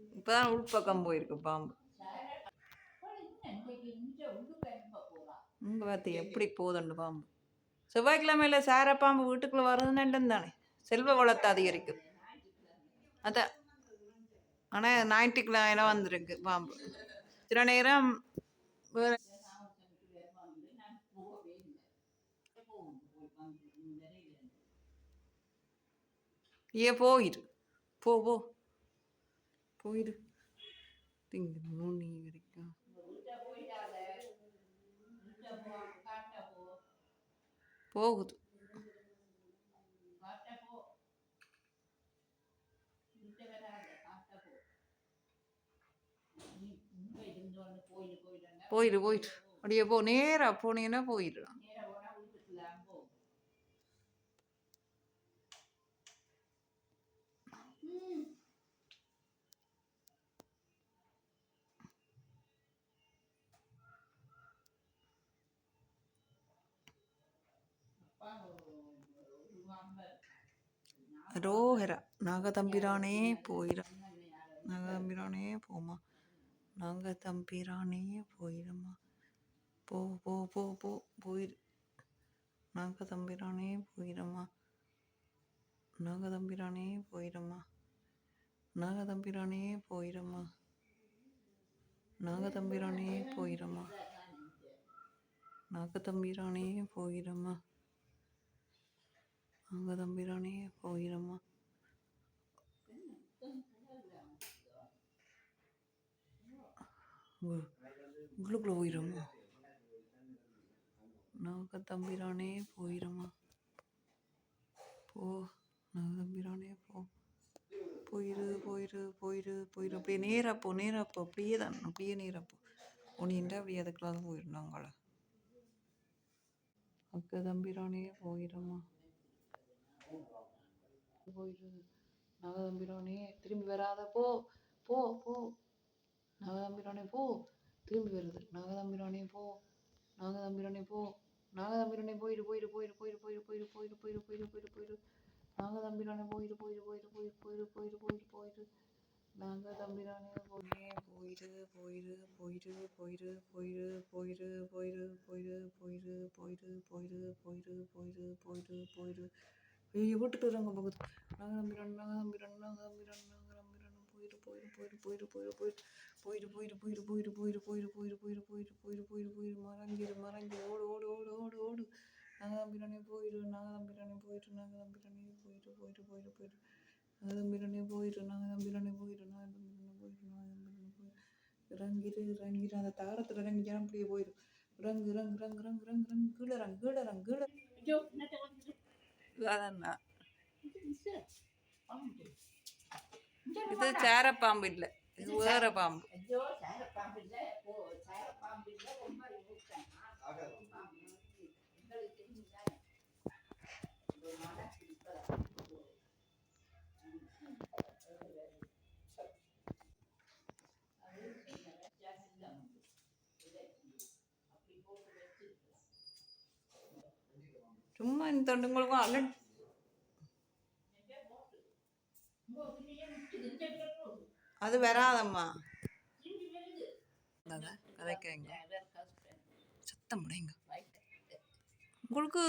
இப்போதான் உள்பக்கம் போயிருக்கு பாம்பு. இங்கே பார்த்து எப்படி போதுண்டு பாம்பு? செவ்வாய்க்கிழமையில சார பாம்பு வீட்டுக்குள்ளே வருதுன்னு தானே. செல்வ வளத்தை அதிகரிக்கும். அதான். ஆனால் ஞாயிற்றுக்கிழமை வந்திருக்கு பாம்பு. சில நேரம் ஏ போயிரு. போ போ. போயிடு திங்க நூனி வரைக்கும். போகுது. போயிடு போயிடு அப்படியே போ நேரா போனீங்கன்னா போயிடலாம் ரோஹரா நாகதம்பிரானே போயிட நாகதம்பிரானே போமா நாகதம்பிரானே போயிடமா போ போ போ போ போயிரு. நாகதம்பிரானே போயிடமா நாகதம்பிரானே போயிடமா நாகதம்பிரானே போயிடமா நாகதம்பிரானே போயிடமா நாகதம்பிரானே போயிடமா நாகதம்பிரானே போயிடமா உங்களுக்குள்ள போயிடமா நாகதம்பிரானே போயிடமா போ நாகதம்பிரானே போ. போயிரு போயிரு போயிரு போயிரு. அப்படியே நேரா போ நேரா போ. அப்படியே தான் அப்படியே நேரா போ. உனிண்டா அப்படியே அதுக்குள்ள போயிடும் நாங்கள அக்க தம்பிரானே போயிடமா போயிரு நாகதம்பிரானே திரும்பி வராத போ போ போ நாகதம்பிரானே போ திரும்பி வருது நாகதம்பிரானே போ நாகதம்பிரானே போ நாகதம்பிரானே போயிடு போயிடு போயிடு போயிடு போயிடு போயிடு போயிடு போயிடு போயிடு போயிடு போயிடு நாகதம்பிரானே போயிடு போயிடு போயிடு போயிடு போயிடு போயிடு போயிடு போயிடு நாகதம்பிரானே போயே போயிடு போயிடு போயிடு போயிடு போயிடு போயிடு போயிடு போயிடு போயிடு போயிடு போயிடு போயிடு போயிடு போயிடு போயிடு ஐயோ வீட்டுக்கு இருக்கிறவங்க பக்கத்து நாங்கள் வராங்க நாங்கள் நாகதம்பிரான் நாங்கள் நாகதம்பிரான் நாகதம்பிரான் போயிரு போயிரு போயிரு போயிரு போயிரு போயிட்டு போயிட்டு போயிரு போயிரு போயிரு போயிரு போயிரு போயிரு போயிரு போயிரு போயிரு போயிரு மறைஞ்சிரு மறைஞ்சிரு ஓடு ஓடு ஓடு ஓடு ஓடு நாங்கள் நம்பிடுறோனே போயிடு நாங்கள் நம்பிடுறோனே போயிட்டு நாங்கள் நாகதம்பிரானே போயிட்டு போயிட்டு போயிரு நாகதம்பிரானே நாங்கள் போயிரு போயிரு நாங்கள் நாகதம்பிரானே போயிரு நாங்கள் போயிரு நாகதம்பிரானே நாங்கள் நாகதம்பிரானே போயிரு இறங்கிடு இறங்கிடு அந்த தாரத்தில் இறங்கி அப்படியே போயிடும் இறங்கு இறங்கு இறங்கு இறங்கு இறங்கு இறங்கு கீழே இறங்கு கீழே இறங்கு கீழே அதான். இது சேர பாம்பு இல்லை. இது வேற பாம்பு. சும்மா இந்த தொண்டுங்களுக்கும் அல்ல அது வராதம்மா. கதைக்காங்க சத்தம் முடைங்க உங்களுக்கு